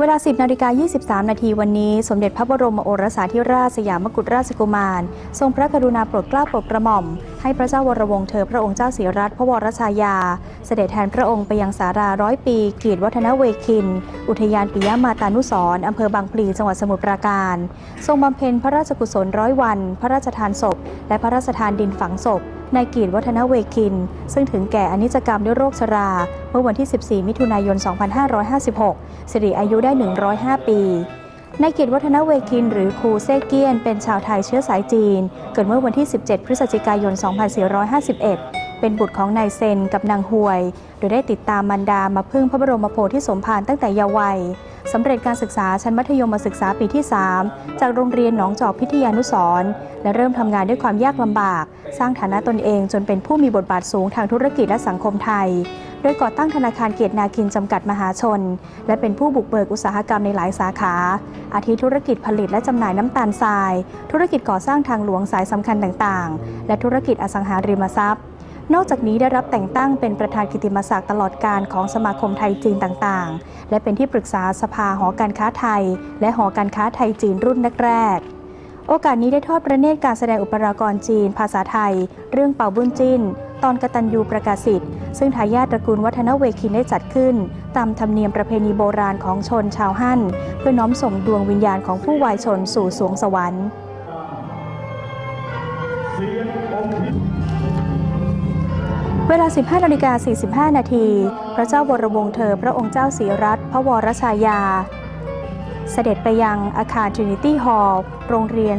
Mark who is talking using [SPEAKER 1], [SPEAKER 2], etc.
[SPEAKER 1] เวลา 10นาฬิกา23 นาทีวันนี้ สมเด็จพระบรมโอรสาธิราชสยามกุฎราชกุมาร ทรงพระกรุณาโปรดเกล้าโปรดกระหม่อม ให้พระเจ้าวรวงศ์เธอพระองค์เจ้าศรีรัตน์พระวรชายา เสด็จแทนพระองค์ไปยังสาราร้อยปีกีดวัฒนเวคิน อุทยานปิยมาตานุสรอำเภอบางพลีจังหวัดสมุทรปราการ ทรงบำเพ็ญพระราชกุศลร้อยวัน พระราชทานศพ และพระราชทานดินฝังศพ นายกีดวัฒนเวคิน ซึ่งถึงแก่อนิจกรรมด้วยโรคชรา เมื่อวันที่ 14 มิถุนายน 2556 สิริอายุได้ 105 ปีนายกิจวัฒนเวคิน หรือครูเซเกียน เป็นชาวไทยเชื้อสายจีน เกิดเมื่อวันที่ 17 พฤศจิกายน 2451 เป็นบุตรของนายเซนกับนางฮวย โดยได้ติดตามมันดามาพึ่งพระบรมโพธิสมภารตั้งแต่เยาว์วัยสำเร็จการศึกษาชั้นมัธยมศึกษาปีที่ 3 จากโรงเรียนหนองจอกพิทยานุสร์และเริ่มทำงานด้วยความยากลำบาก สร้างฐานะตนเองจนเป็นผู้มีบทบาทสูงทางธุรกิจและสังคมไทย โดยก่อตั้งธนาคารเกียรตินาคินจำกัดมหาชน และเป็นผู้บุกเบิกอุตสาหกรรมในหลายสาขา อาทิธุรกิจผลิตและจำหน่ายน้ำตาลทราย ธุรกิจก่อสร้างทางหลวงสายสำคัญต่างๆ และธุรกิจอสังหาริมทรัพย์ นอกจากนี้ได้รับแต่งตั้งเป็นประธานกิติมศักดิ์ตลอดการของสมาคมไทยจีนต่างๆ และเป็นที่ปรึกษาสภาหอการค้าไทย และหอการค้าไทยจีนรุ่นแรกๆโอกาสนี้ได้ทอดพระเนตรการแสดงอุปรากรจีน ภาษาไทย เรื่องเป่าบุญจินตอนกตัญญูประกาศสิทธิ์ซึ่งทายาทตระกูลวัฒนเวคินได้จัดขึ้น ตามธรรมเนียมประเพณีโบราณของชนชาวฮั่น เพื่อน้อมส่งดวงวิญญาณของผู้วายชนสู่สวงสวรรค์ เวลา 15นาฬิกา45 นาที พระเจ้าวรวงศ์เธอพระองค์เจ้าศรีรัตน์พระวรชายา เสด็จไปยังอาคาร Trinity Hall โรงเรียน